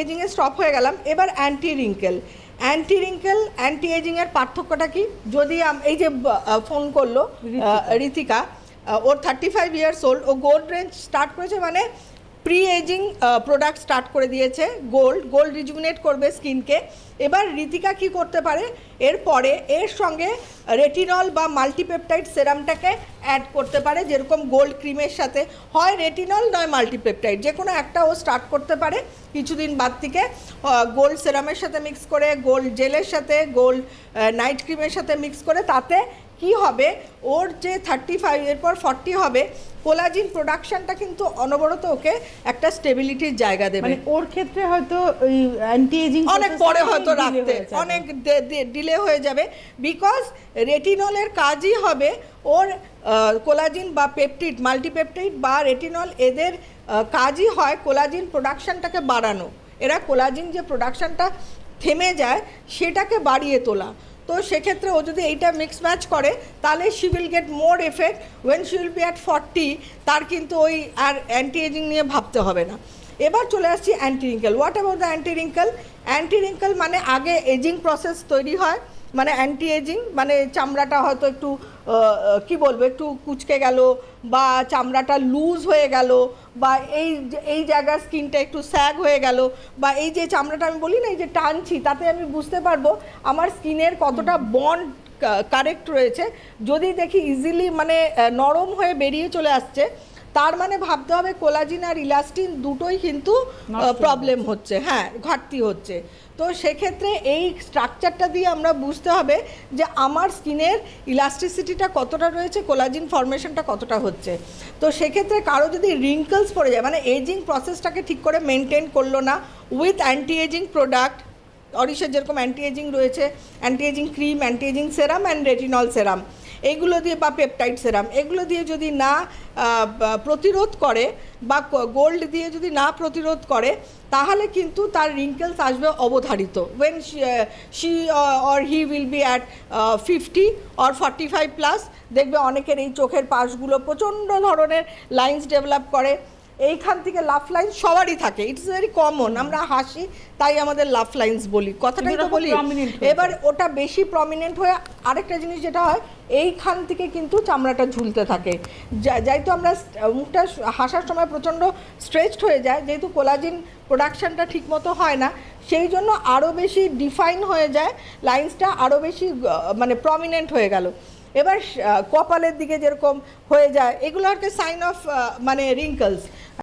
এজিংয়ে stop হয়ে গেলাম। এবার anti wrinkle anti wrinkle anti এজিংয়ের পার্থক্যটা কি? যদি এই যে ফোন করল ঋতিকা। ওর থার্টি ফাইভ ইয়ার্স ওল্ড ও গোল্ড রেঞ্জ স্টার্ট করেছে মানে প্রি এজিং প্রোডাক্ট স্টার্ট করে দিয়েছে গোল্ড গোল্ড রিজুমিনেট করবে স্কিনকে এবার ঋতিকা কি করতে পারে? এরপরে এর সঙ্গে রেটিনল বা মাল্টিপেপটাইড সেরামটাকে অ্যাড করতে পারে, যেরকম গোল্ড ক্রিমের সাথে। হয় রেটিনল নয় মাল্টিপেপটাইড যে কোনো একটা ও স্টার্ট করতে পারে। কিছুদিন বাদ থেকে গোল্ড সেরামের সাথে মিক্স করে গোল্ড জেলের সাথে গোল্ড নাইট ক্রিমের সাথে মিক্স করে, তাতে কি হবে? ওর যে থার্টি ফাইভ এরপর ফর্টি হবে কোলাজিন প্রোডাকশনটা কিন্তু অনবরত ওকে একটা স্টেবিলিটির জায়গা দেবে। মানে ওর ক্ষেত্রে হয়তো ওই অ্যান্টি এজিং অনেক পরে হয়তো রাখতে অনেক ডিলে হয়ে যাবে। বিকজ রেটিনলের কাজই হবে ওর কোলাজিন বা পেপটিড মাল্টিপেপটাইড বা রেটিনল এদের কাজই হয় কোলাজিন প্রোডাকশনটাকে বাড়ানো। এরা কোলাজিন যে প্রোডাকশনটা থেমে যায় সেটাকে বাড়িয়ে তোলা। তো সেক্ষেত্রে ও যদি এইটা মিক্স ম্যাচ করে, তাহলে she will get more effect when she will be at forty তার কিন্তু ওই আর অ্যান্টি এজিং নিয়ে ভাবতে হবে না। এবার চলে আসছি anti wrinkle what about the anti wrinkle anti wrinkle মানে আগে এজিং প্রসেস তৈরি হয় মানে অ্যান্টি এজিং মানে চামড়াটা হয়তো একটু কি বলব, একটু কুচকে গেল বা চামড়াটা লুজ হয়ে গেল বা এই এই জায়গার স্কিনটা একটু স্যাগ হয়ে গেল বা এই যে চামড়াটা আমি বলি না, এই যে টানছি, তাতে আমি বুঝতে পারব আমার স্কিনের কতটা বন্ড কারেক্ট রয়েছে। যদি দেখি ইজিলি মানে নরম হয়ে বেরিয়ে চলে আসছে তার মানে ভাবতে হবে কোলাজিন আর ইলাস্টিন দুটোই কিন্তু প্রবলেম হচ্ছে। হ্যাঁ ঘাটতি হচ্ছে। তো সেক্ষেত্রে এই স্ট্রাকচারটা দিয়ে আমরা বুঝতে হবে যে আমার স্কিনের ইলাস্টিসিটিটা কতটা রয়েছে কোলাজিন ফর্মেশনটা কতটা হচ্ছে। তো সেক্ষেত্রে কারও যদি রিঙ্কলস পড়ে যায় মানে এজিং প্রসেসটাকে ঠিক করে মেনটেন করল না উইথ অ্যান্টি এজিং প্রোডাক্ট অরিশের যেরকম অ্যান্টি এজিং রয়েছে anti aging cream anti aging serum and retinol serum এইগুলো দিয়ে বা পেপটাইড সেরাম এগুলো দিয়ে যদি না প্রতিরোধ করে বা গোল্ড দিয়ে যদি না প্রতিরোধ করে, তাহলে কিন্তু তার রিঙ্কেলস আসবে অবধারিত। When she or he will be at fifty or forty five plus দেখবে অনেকের এই চোখের পাশগুলো প্রচণ্ড ধরনের লাইন্স ডেভেলপ করে। এইখান থেকে লাফ লাইন্স সবারই থাকে। ইটস ভেরি কমন আমরা হাসি তাই আমাদের লাফ লাইন্স বলি। কথাটাই তো বলি। এবার ওটা বেশি প্রমিনেন্ট হয়ে আরেকটা জিনিস যেটা হয় এইখান থেকে কিন্তু চামড়াটা ঝুলতে থাকে। যা- যাই তো আমরা মুখটা হাসার সময় প্রচণ্ড স্ট্রেচড হয়ে যায় যেহেতু কোলাজিন প্রোডাকশনটা ঠিকমতো হয় না সেই জন্য আরও বেশি ডিফাইন হয়ে যায় লাইন্সটা আরও বেশি মানে প্রমিনেন্ট হয়ে গেল। এবার কপালের দিকে যেরকম হয়ে যায় এগুলো আর সাইন অফ মানে রিঙ্কলস